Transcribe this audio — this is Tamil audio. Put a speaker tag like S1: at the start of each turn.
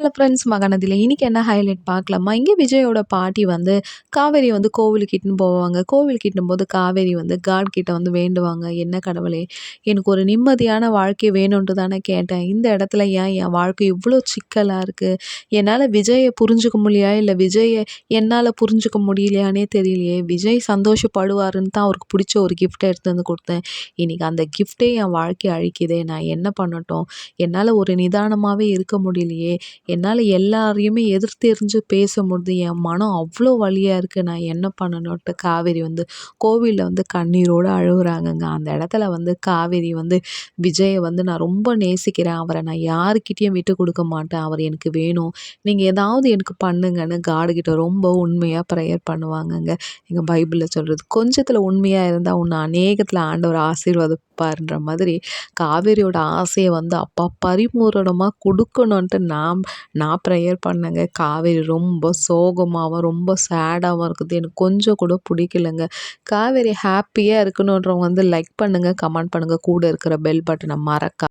S1: ஹலோ ஃப்ரெண்ட்ஸ் மகாநதியில் இன்றைக்கி என்ன ஹைலைட் பார்க்கலாமா? இங்கே விஜயோட பாட்டி வந்து காவேரி வந்து கோவிலுக்கிட்டுன்னு போவாங்க. கோவிலுக்கு போது காவேரி வந்து காட் கிட்ட வந்து வேண்டுவாங்க. என்ன கடவுளே எனக்கு ஒரு நிம்மதியான வாழ்க்கை வேணும்ன்ட்டு தானே கேட்டேன். இந்த இடத்துல ஏன் என் வாழ்க்கை இவ்வளோ சிக்கலாக இருக்குது என்னால் விஜயை புரிஞ்சுக்க முடியா? இல்லை விஜயை என்னால் புரிஞ்சுக்க முடியலையானே தெரியலையே. விஜய் சந்தோஷப்படுவாருன்னு தான் அவருக்கு பிடிச்ச ஒரு கிஃப்ட்டை எடுத்து வந்து கொடுத்தேன். இன்றைக்கி அந்த கிஃப்ட்டே என் வாழ்க்கை அழிக்குதே. நான் என்ன பண்ணட்டும்? என்னால் ஒரு நிதானமாகவே இருக்க முடியலையே. என்னால் எல்லாரையுமே எதிர்த்தெறிஞ்சு பேச முடியுது என் மனம் அவ்வளோ வலியாக இருக்குது நான் என்ன பண்ணணுன்ட்டு காவேரி வந்து கோவிலில் வந்து கண்ணீரோடு அழுகுறாங்கங்க. அந்த இடத்துல வந்து காவேரி வந்து விஜயை வந்து நான் ரொம்ப நேசிக்கிறேன். அவரை நான் யாருக்கிட்டேயும் விட்டு கொடுக்க மாட்டேன். அவர் எனக்கு வேணும். நீங்கள் ஏதாவது எனக்கு பண்ணுங்கன்னு காடுகிட்ட ரொம்ப உண்மையாக ப்ரேயர் பண்ணுவாங்கங்க. எங்கள் பைபிளில் சொல்கிறது கொஞ்சத்தில் உண்மையாக இருந்தால் உன்னை அநேகத்தில் ஆண்டவர் கொடுப்பாருன்ற மாதிரி காவேரியோட ஆசையை வந்து அப்பா பரிபூரணமாக கொடுக்கணுன்ட்டு நான் நான் ப்ரேயர் பண்ணேங்க. காவேரி ரொம்ப சோகமாகவும் ரொம்ப சேடாகவும் இருக்குது. எனக்கு கொஞ்சம் கூட பிடிக்கலங்க. காவேரி ஹாப்பியாக இருக்கணுன்றவங்க வந்து லைக் பண்ணுங்கள் கமெண்ட் பண்ணுங்கள் கூட இருக்கிற பெல் பட்டனை மறக்க